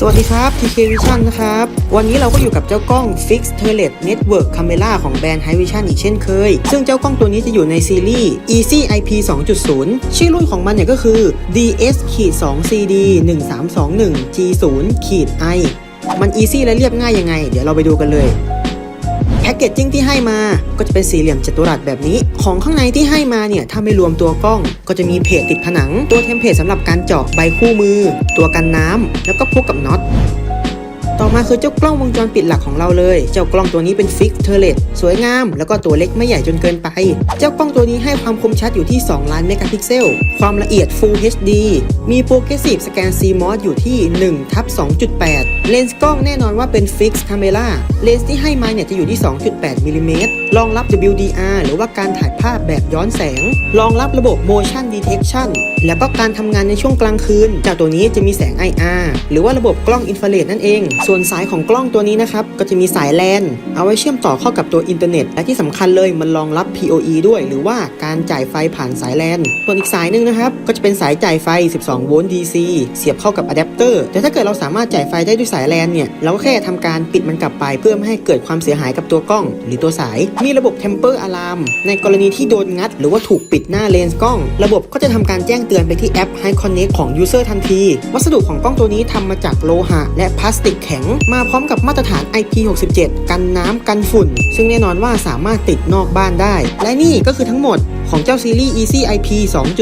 สวัสดีครับ TK Vision นะครับ วันนี้เราก็อยู่กับเจ้ากล้อง Fixed Turret Network Camera ของแบรนด์ High Vision อีกเช่นเคย ซึ่งเจ้ากล้องตัวนี้จะอยู่ในซีรีส์ Easy IP 2.0 ชื่อรุ่นของมันเนี่ยก็คือ DS 2 CD 1321 G 0 I มัน Easy และเรียบง่ายยังไง เดี๋ยวเราไปดูกันเลย พ็กเกจจิ้งที่ให้มาก็จะเป็นสี่เหลี่ยมจัตุรัสแบบนี้ ของข้างในที่ให้มาเนี่ยถ้าไม่รวมตัวกล้อง ก็จะมีเพจติดผนัง ตัวเทมเพลตสำหรับการเจาะใบคู่มือ ตัวกันน้ำแล้วก็พวกกับน็อต ต่อมาคือเจ้ากล้องวงจรปิดหลักของเราเลย เจ้ากล้องตัวนี้เป็นฟิกเทเลตสวยงาม แล้วก็ตัวเล็กไม่ใหญ่จนเกินไป เจ้ากล้องตัวนี้ให้ความคมชัดอยู่ที่ 2 ล้านเมกะพิกเซล ความละเอียด Full HD มี Progressive Scan CMOS อยู่ที่1ทับ2.8 เลนส์กล้องแน่นอนว่าเป็น Fixed Camera เลนส์ที่ให้มาเนี่ยจะอยู่ที่ 2.8มิลลิเมตรรองรับ WDR หรือว่าการถ่ายภาพแบบย้อนแสง รองรับระบบ Motion Detection แล้วก็การทำงานในช่วงกลางคืน จากตัวนี้จะมีแสง IR หรือว่าระบบกล้องอินฟราเรดนั่นเองส่วนสายของกล้องตัวนี้นะครับ ก็จะมีสายแลนเอาไว้เชื่อมต่อเข้ากับตัวอินเทอร์เน็ต และที่สำคัญเลยมันรองรับ PoE ด้วย หรือว่าการจ่ายไฟผ่านสายแลนส่วนอีกสายหนึ่งนะครับ ก็จะเป็นสายจ่ายไฟ 12 โวลต์ DC เสียบเข้ากับอะแดปเตอร์ แต่ถ้าเกิดเราสามารถจ่ายไฟได้ด้วยสายแลนเนี่ย เราก็แค่ทำการปิดมันกลับไปเพื่อไม่ให้เกิดความเสียหายกับตัวกล้อง หรือตัวสาย มีระบบ Temper Alarm ในกรณีที่โดนงัด หรือว่าถูกปิดหน้าเลนส์กล้อง ระบบก็จะทำการแจ้งเตือนไปที่แอป High Connect ของ User ทันที วัสดุของกล้องตัวนี้ทำมาจากโลหะ และพลาสติกแข็งมาพร้อมกับมาตรฐาน IP67 กันน้ำกันฝุ่น ซึ่งแน่นอนว่าสามารถติดนอกบ้านได้ และนี่ก็คือทั้งหมดของเจ้าซีรีส์ Easy IP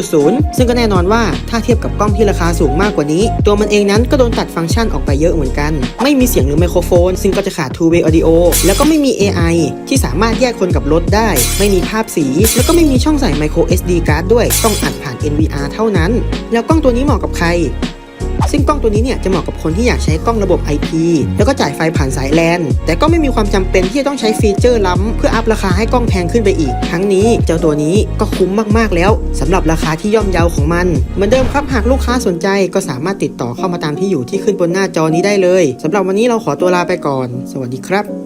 2.0 ซึ่งก็แน่นอนว่าถ้าเทียบกับกล้องที่ราคาสูงมากกว่านี้ ตัวมันเองนั้นก็โดนตัดฟังก์ชันออกไปเยอะเหมือนกัน ไม่มีเสียงหรือไมโครโฟน ซึ่งก็จะขาด two way audio แล้วก็ไม่มี AI ที่สามารถแยกคนกับรถได้ ไม่มีภาพสี แล้วก็ไม่มีช่องใส่ micro SD card ด้วยต้องอัดผ่าน NVR เท่านั้น แล้วกล้องตัวนี้เหมาะกับใคร ซึ่งกล้องตัวนี้เนี่ยจะเหมาะกับคนที่อยากใช้กล้องระบบ IP แล้วก็จ่ายไฟผ่านสายแลนแต่ก็ไม่มีความจำเป็นที่จะต้องใช้ฟีเจอร์ล้ำเพื่ออัพราคาให้กล้องแพงขึ้นไปอีก ทั้งนี้เจ้าตัวนี้ก็คุ้มมากๆแล้วสำหรับราคาที่ย่อมเยาของมัน เหมือนเดิมครับหากลูกค้าสนใจก็สามารถติดต่อเข้ามาตามที่อยู่ที่ขึ้นบนหน้าจอนี้ได้เลยสำหรับวันนี้เราขอตัวลาไปก่อน สวัสดีครับ